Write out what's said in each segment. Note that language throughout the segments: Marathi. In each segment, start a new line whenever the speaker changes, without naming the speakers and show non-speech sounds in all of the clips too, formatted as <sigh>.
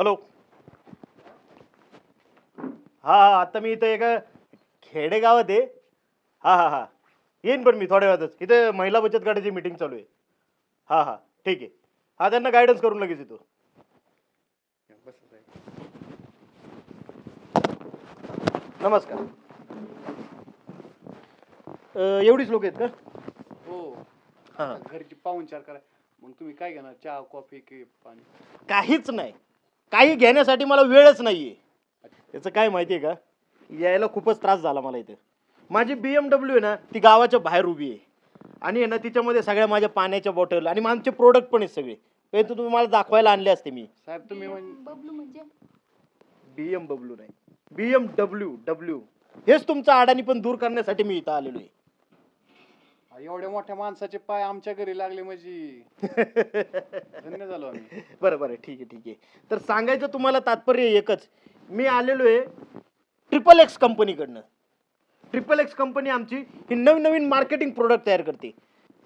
हॅलो. हा हा आता मी इथं एका खेडेगावात आहे. हा हा हा. येईन पण मी थोड्या वेळातच. इथे महिला बचत गटाची मीटिंग चालू आहे. हा हा ठीक आहे. हा त्यांना गायडन्स करून लगेच येतो. नमस्कार. अं, एवढीच लोक आहेत का?
हो.
हा.
घरची पाहुणचार करा. मग तुम्ही काय घेणार? चहा कॉफी की पाणी?
काहीच नाही. काही घेण्यासाठी मला वेळच नाहीये. याचं काय माहितीये का? यायला खूपच त्रास झाला मला इथे. माझी बी एम डब्ल्यू आहे ना ती गावाच्या बाहेर उभी आहे. आणि आहे ना तिच्यामध्ये सगळ्या माझ्या पाण्याच्या बॉटल आणि आमचे प्रोडक्ट पण आहेत सगळे. ते तर तुम्ही मला दाखवायला आणले असते मी.
साहेब तुम्ही
बबलू म्हणजे?
बी एम डब्ल्यू नाही. बी एम डब्ल्यू डब्ल्यू हेच तुमचं अडाणी पण दूर करण्यासाठी मी इथं आलेलो आहे.
एवढ्या मोठ्या माणसाचे पाय आमच्या घरी लागले म्हणजे. धन्य झालो आम्ही. <laughs>
बरं बरं ठीक आहे ठीक आहे. तर सांगायचं तुम्हाला तात्पर्य एकच. मी आलेलो आहे ट्रिपल एक्स कंपनीकडनं ट्रिपल एक्स कंपनी आमची ही नवीन नवीन मार्केटिंग प्रोडक्ट तयार करते.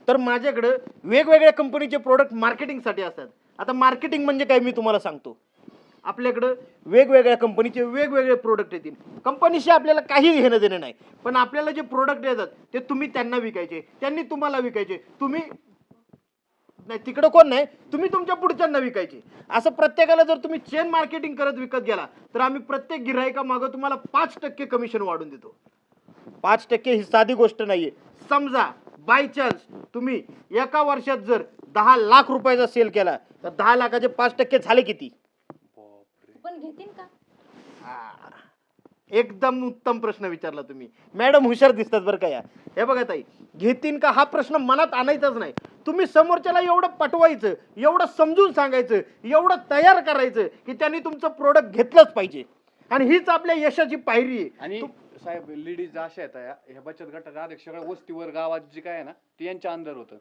तर माझ्याकडं वेगवेगळ्या कंपनीचे प्रोडक्ट मार्केटिंगसाठी असतात. आता मार्केटिंग म्हणजे काय मी तुम्हाला सांगतो. आपल्याकडं वेगवेगळ्या कंपनीचे वेगवेगळे प्रोडक्ट येतील. कंपनीशी आपल्याला काही घेणं देणं नाही. पण आपल्याला जे प्रोडक्ट येतात ते तुम्ही त्यांना विकायचे. त्यांनी तुम्हाला विकायचे. तुम्ही नाही तिकडं कोण नाही तुम्ही तुमच्या पुढच्यांना विकायचे. असं प्रत्येकाला जर तुम्ही चेन मार्केटिंग करत विकत गेला तर आम्ही प्रत्येक गिरायका मागं तुम्हाला पाच टक्के कमिशन वाढून देतो. पाच टक्के ही साधी गोष्ट नाही आहे समजा बाय चान्स तुम्ही एका वर्षात जर दहा लाख रुपयाचा सेल केला तर दहा लाखाचे पाच टक्के झाले किती?
पण घेतील का?
हा. एकदम उत्तम प्रश्न विचारला तुम्ही. मॅडम हुशार दिसतात बरं का या. हे बघा ताई घेतीन का हा प्रश्न मनात आणायचाच नाही. तुम्ही समोरच्याला एवढं पटवायचं एवढं समजून सांगायचं एवढं तयार करायचं की त्यांनी तुमचं प्रोडक्ट घेतलंच पाहिजे. आणि हीच आपल्या यशाची पायरी आहे.
आणि साहेब लेडीज अशा आहेत या- ह्या बचत गटाच्या अध्यक्ष सगळ्या वस्तीवर गावात जे काय आहे ना ते यांच्या अंदर होतं.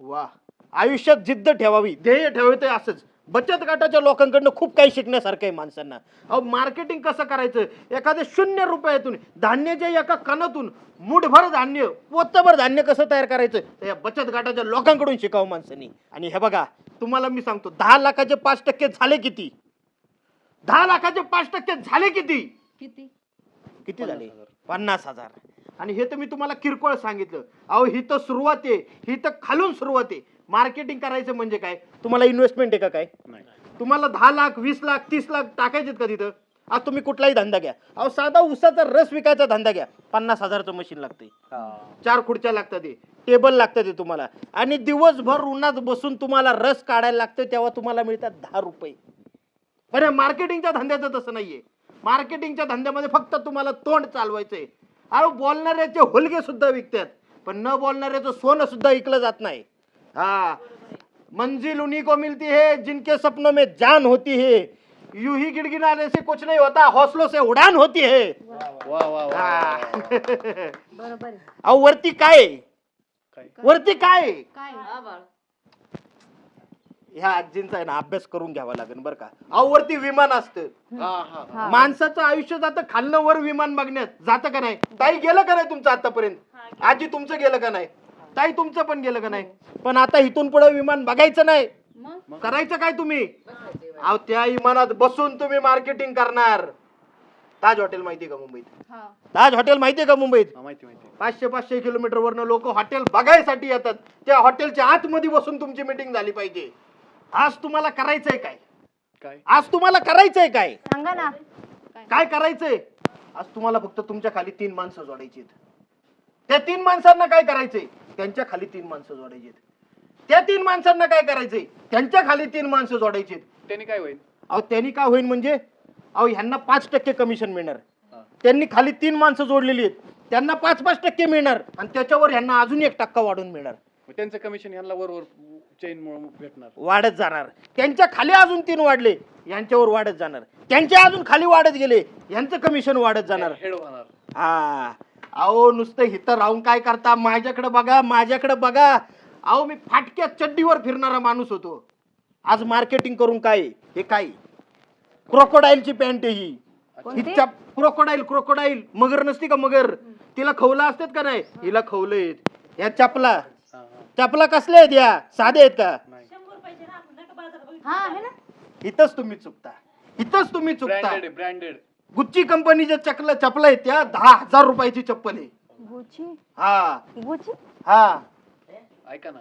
वा आयुष्यात जिद्द ठेवावी ध्येय ठेवावे ते असंच. बचत गटाच्या लोकांकडनं खूप काही शिकण्यासारखं आहे माणसांना. अहो मार्केटिंग कसं करायचं? एखाद्या शून्य रुपयातून धान्याच्या एका कणातून मुठभर धान्य पोतभर धान्य कसं तयार करायचं? तर या बचत गटाच्या लोकांकडून शिकावं माणसांनी. आणि हे बघा तुम्हाला मी सांगतो दहा लाखाचे पाच टक्के झाले किती? दहा लाखाचे पाच टक्के झाले किती?
किती?
किती झाले. पन्नास हजार. आणि हे तर मी तुम्हाला किरकोळ सांगितलं. अहो ही तर सुरुवात आहे. ही तर खालून सुरुवात आहे. मार्केटिंग करायचं म्हणजे काय? तुम्हाला इन्व्हेस्टमेंट आहे का काय?
नाही.
तुम्हाला दहा लाख वीस लाख तीस लाख टाकायचेत का तिथं? आज तुम्ही कुठलाही धंदा घ्या. अहो साधा उसाचा रस विकायचा धंदा घ्या. पन्नास हजारचं मशीन लागते चार खुर्च्या लागतात ते. टेबल लागतं ते तुम्हाला. आणि दिवसभर उन्हात बसून तुम्हाला रस काढायला लागतं तेव्हा तुम्हाला मिळतात दहा रुपये. पण मार्केटिंगच्या धंद्याचं तसं नाहीये. मार्केटिंगच्या धंद्यामध्ये फक्त तुम्हाला तोंड चालवायचंय. अरे बोलणाऱ्याचे होलगे सुद्धा विकतात. पण न बोलणाऱ्याचं सोनं सुद्धा विकलं जात नाही. हा मंजिल उन्हीं को मिलती है जिनके सपनों में जान होती है। यूं ही गिड़गिड़ाने से कुछ नहीं होता हौसलों से उड़ान होती है।
वा वा वा
हा.
बरोबर आहे
अहो वरती काय?
काय?
वरती काय? आहे?
काय
ह्या आजींचा आहे ना अभ्यास करून घ्यावा लागेल बरं का. अहो वरती विमान असतं.
हा हा
हा.
माणसाचं आयुष्य जातं खालनं वर विमान बघण्यात. जातं का नाही? ताई गेलं का नाही तुमचं आतापर्यंत? आजी तुमचं गेलं का नाही? ताई तुमचं पण गेलं का नाही? पण आता इथून पुढे विमान बघायचं नाही.
मग?
करायचं काय तुम्ही? अहो त्या विमानात बसून तुम्ही मार्केटिंग करणार. ताज हॉटेल माहितीये का मुंबईत?
हा.
ताज हॉटेल माहितीये का मुंबईत?
हा, माहिती माहिती.
पाचशे पाचशे किलोमीटर वरनं लोक हॉटेल बघायसाठी येतात. त्या हॉटेलच्या आतमध्ये बसून तुमची मीटिंग झाली पाहिजे. आज तुम्हाला करायचंय काय?
काय?
आज तुम्हाला करायचंय काय?
सांगा ना.
काय? करायचंय? आज तुम्हाला फक्त तुमच्या खाली तीन माणसं जोडायची त्या तीन माणसांना काय करायचंय? त्यांच्या खाली तीन माणसं जोडायची त्या तीन माणसांना काय करायचंय? त्यांच्या खाली तीन माणसं जोडायची
त्यांनी काय होईल?
अहो त्यांनी काय होईल म्हणजे? अहो ह्यांना पाच टक्के कमिशन मिळणार.
हा.
त्यांनी खाली तीन माणसं जोडलेली आहेत. त्यांना पाच पाच टक्के मिळणार. आणि त्याच्यावर ह्यांना अजून एक टक्का वाढून मिळणार.
मग त्यांचं कमिशन ह्यांना वरवर चेन भेटणार.
वाढत जाणार. त्यांच्या खाली अजून तीन वाढले यांच्यावर वाढत जाणार. त्यांच्या अजून खाली वाढत गेले यांचं कमिशन वाढत जाणार.
हेड होणार
हा. अहो नुसतं इथं राहून काय करता? माझ्याकडे बघा माझ्याकडे बघा. अहो मी फाटक्या चड्डीवर फिरणारा माणूस होतो. आज मार्केटिंग करून काय? हे काय? क्रोकोडाईलची पॅन्ट ही.
कोणती?
हिच्या क्रोकोडाईल क्रोकोडाईल मगर नसती का मगर? तिला खवला असतात का नाही? हिला खवले या चपला. चपला कसल्या आहेत या साधे आहेत का?
नाही.
हा आहे ना?
इथंच तुम्ही चुकता. इथंच तुम्ही चुकता.
ब्रँडेड ब्रँडेड
गुच्ची कंपनीच्या चकला चपला आहेत त्या दहा हजार रुपयाची चप्पल आहे.
गुची
हा.
गुची
हा.
ऐका ना.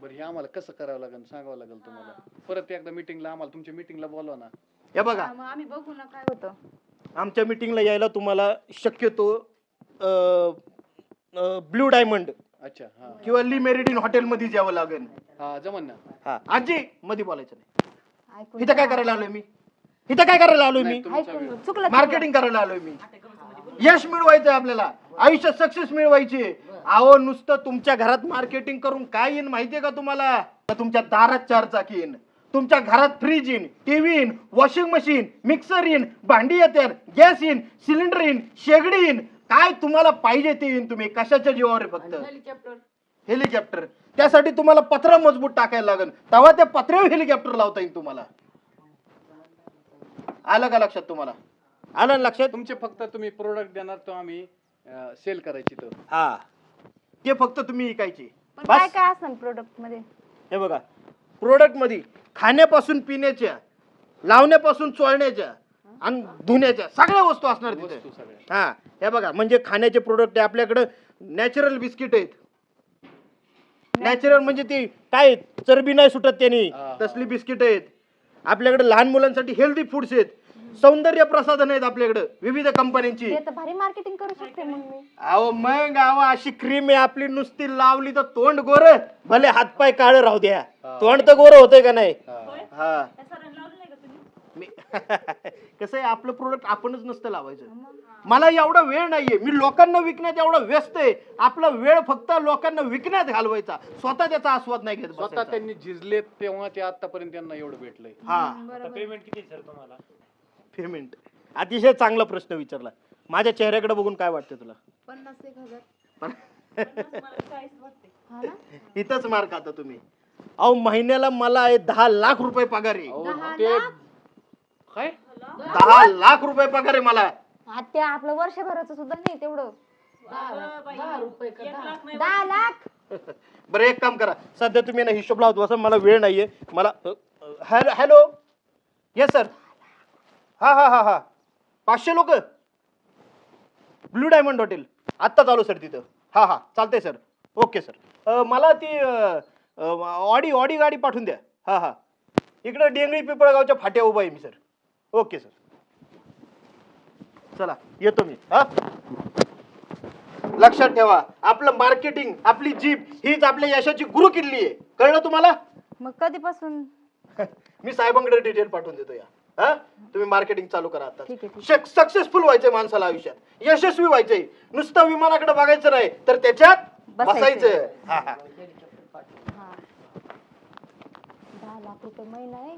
बरं हे आम्हाला कसं करावं लागेल सांगावं लागेल तुम्हाला? परत एकदा मिटिंगला आम्हाला तुमच्या मिटिंगला बोलवा ना.
हे बघा.
मग आम्ही बघू ना काय होतं.
आमच्या मीटिंगला यायला तुम्हाला शक्यतो ब्ल्यू डायमंड
अच्छा हा.
किंवा ली मेरिडिन हॉटेलमध्ये यावं लागेल.
हा जमन ना.
हा. आजी मध्ये बोलायचं नाही.
ऐकून
इथं काय करायला आलोय मी? इथं काय करायला आलोय मी.
चुकलं
मार्केटिंग करायला आलोय मी. यश मिळवायचंय आपल्याला. आयुष्यात सक्सेस मिळवायची. अहो नुसतं तुमच्या घरात मार्केटिंग करून काय येईन माहितीये का तुम्हाला? तर तुमच्या दारात चार चाकी येईन. तुमच्या घरात फ्रीज येईन टीव्ही येईन वॉशिंग मशीन मिक्सर येईन भांडी येतात गॅस येईन सिलेंडर येईन शेगडी येईन. काय तुम्हाला पाहिजे ते येईन तुम्ही? कशाच्या जीवावर फक्त? हेलिकॉप्टर त्यासाठी तुम्हाला पत्रा मजबूत टाकायला लागेल तेव्हा त्या पत्र्यावर हेलिकॉप्टर लावता येईल तुम्हाला. आलं का लक्षात तुम्हाला? आलं ना लक्षात?
तुमचे फक्त तुम्ही प्रोडक्ट देणार तो आम्ही सेल करायची तर
हा. ते फक्त तुम्ही विकायचे.
पण काय
बस.
काय असं प्रोडक्टमध्ये?
हे बघा. प्रोडक्टमध्ये खाण्यापासून पिण्याच्या लावण्यापासून चोळण्याच्या आणि धुण्याच्या सगळ्या वस्तू असणार
वस्तू
तिथे
सगळ्या.
हा. हे बघा म्हणजे खाण्याचे प्रोडक्ट आहे आपल्याकडे नॅचरल बिस्किट आहेत. नॅचरल म्हणजे ती काय चरबी नाही सुटत त्यांनी.
हा, हा.
तसली बिस्किट आहेत. आपल्याकडे लहान मुलांसाठी हेल्दी फूड्स आहेत. सौंदर्य प्रसाधन आहेत आपल्याकडे विविध कंपन्यांची
ते तर भारी मार्केटिंग करू शकते मग मी.
अहो मग अहो अशी क्रीम आहे आपली नुसती लावली तर तोंड गोर. भले हातपाय काळ राहू द्या. तोंड तर गोर होतंय का नाही?
हा. <laughs>
कसं आहे आपलं प्रोडक्ट आपणच नसतं लावायचं. मला एवढा वेळ नाहीये. मी लोकांना विकण्यात एवढा व्यस्त आहे. आपला वेळ फक्त लोकांना विकण्यात घालवायचा. स्वतः त्याचा आस्वाद नाही घेत
स्वतः
बसायचा.
त्यांनी झिजलेत तेव्हा ते आतापर्यंत त्यांना एवढं भेटलंय.
हा.
पेमेंट किती सर तुम्हाला?
पेमेंट अतिशय चांगला प्रश्न विचारला. माझ्या चेहऱ्याकडे बघून काय वाटतं तुला?
पन्नास एक हजार.
पण <laughs>
हा ना?
इथंच मार्क आता तुम्ही. अहो महिन्याला मला आहे दहा लाख रुपये पगार आहे.
अहो,
दहा
ते
लाख?
काय?
दहा लाख रुपये पगार आहे मला.
आता आपलं वर्षभराचं सुद्धा नाही तेवढं. दहा लाख?
बरं एक काम करा. सध्या तुम्ही ना हिशोब लावत बसा मला वेळ नाहीये. मला हॅलो हॅलो? येस सर हा हा हा हा. पाचशे लोक? Blue diamond hotel. आत्ता चालू सर तिथं. हा हा चालतंय सर ओके सर मला ती ऑडी ऑडी गाडी पाठवून द्या. हा हा. इकडं डेंगळी पिपळगावच्या फाट्या उभा आहे मी सर ओके सर. चला येतो मी हा? लक्षात ठेवा आपलं मार्केटिंग आपली जीप हीच आपल्या यशाची गुरु किल्ली आहे. कळलं तुम्हाला?
मग कधीपासून? <laughs>
मी साहेबांकडे डिटेल पाठवून देतो या. हा? तुम्ही मार्केटिंग चालू करा
ठीक आहे,
आता सक्सेसफुल व्हायचंय माणसाला आयुष्यात. यशस्वी व्हायचंय. नुसतं विमानाकडे बघायचं नाही तर त्याच्यात
बसायचं.
बसायचं. हा, हा.
हा. दहा लाख रुपये महिना आहे.